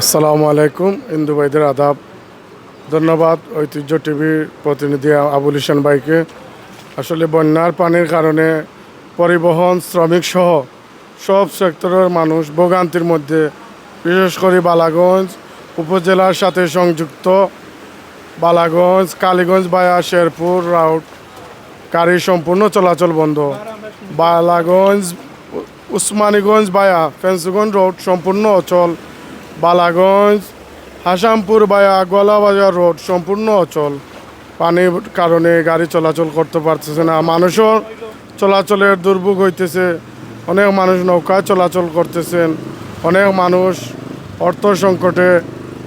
আসসালামু আলাইকুম, ইন্দু ভাইদের আদাব। ধন্যবাদ ঐতিহ্য টিভির প্রতিনিধি আবুল হোসেন ভাইকে। আসলে বন্যার পানির কারণে পরিবহন, শ্রমিক সহ সব সেক্টরের মানুষ ভোগান্তির মধ্যে, বিশেষ করে বালাগঞ্জ উপজেলার সাথে সংযুক্ত। বালাগঞ্জ, কালীগঞ্জ বায়া শেরপুর রাউট গাড়ি সম্পূর্ণ চলাচল বন্ধ। বালাগঞ্জ উসমানীগঞ্জ বায়া ফেন্সগঞ্জ রোড সম্পূর্ণ অচল। বালাগঞ্জ, হাসামপুর বায়া গোয়ালাবাজার রোড, সম্পূর্ণ অচল। পানির কারণে গাড়ি চলাচল করতে পারতেছে না। মানুষও চলাচলের দুর্ভোগ হইতেছে। অনেক মানুষ নৌকায় চলাচল করতেছেন। অনেক মানুষ অর্থ সংকটে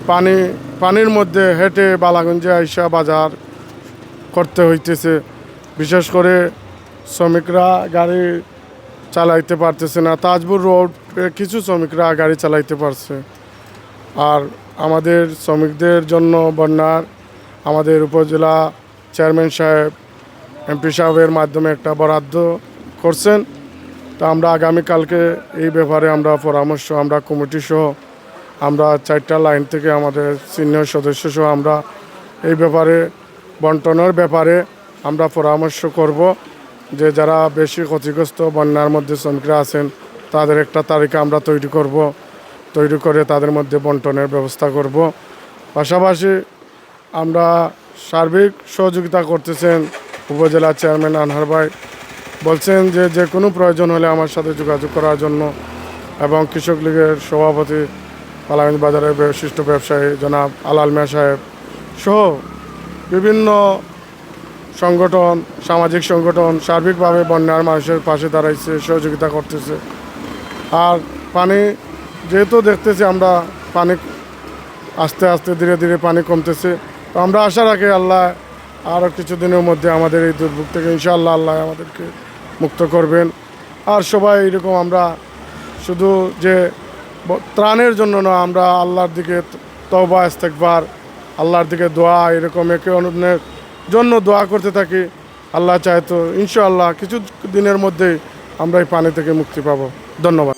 পানি, পানির মধ্যে হেঁটে বালাগঞ্জে আইসা বাজার করতে হইতেছে। বিশেষ করে শ্রমিকরা গাড়ি চালাইতে পারতেছে না। তাজপুর রোড কিছু শ্রমিকরা গাড়ি চালাইতে পারছে। আর আমাদের শ্রমিকদের জন্য বন্যার আমাদের উপজেলা চেয়ারম্যান সাহেব, এমপি সাহেবের মাধ্যমে একটা বরাদ্দ করছেন। তা আমরা আগামীকালকে এই ব্যাপারে আমরা পরামর্শ, আমরা কমিটি সহ আমরা চারটা লাইন থেকে আমাদের সিনিয়র সদস্য সহ আমরা এই ব্যাপারে, বন্টনের ব্যাপারে আমরা পরামর্শ করব যে যারা বেশি ক্ষতিগ্রস্ত বন্যার মধ্যে শ্রমিকরা আছেন, তাদের একটা তালিকা আমরা তৈরি করব। তৈরি করে তাদের মধ্যে বন্টনের ব্যবস্থা করব। পাশাপাশি আমরা সার্বিক সহযোগিতা করতেছেন উপজেলা চেয়ারম্যান আনহার ভাই। বলছেন যে যে কোনো প্রয়োজন হলে আমার সাথে যোগাযোগ করার জন্য এবং কৃষক লীগের সভাপতি পালাগঞ্জ বাজারের বিশিষ্ট ব্যবসায়ী জনাব আলাল মিয়া সাহেব সহ বিভিন্ন সংগঠন, সামাজিক সংগঠন সার্বিকভাবে বন্যার মানুষের পাশে দাঁড়াইছে, সহযোগিতা করতেছে। আর পানি যেহেতু দেখতেছি আমরা পানি আস্তে আস্তে ধীরে ধীরে পানি কমতেছে, তো আমরা আশা রাখি আল্লাহ আরও কিছুদিনের মধ্যে আমাদের এই দুর্ভোগ থেকে ইনশাআল্লাহ আল্লাহ আমাদেরকে মুক্ত করবেন। আর সবাই এরকম আমরা শুধু যে ত্রাণের জন্য না, আমরা আল্লাহর দিকে তওবা ইস্তেকবার আল্লাহর দিকে দোয়া, এরকম একে অন্যের জন্য দোয়া করতে থাকি। আল্লাহ চায় তো ইনশাআল্লাহ কিছু দিনের মধ্যেই আমরা এই পানি থেকে মুক্তি পাবো। ধন্যবাদ।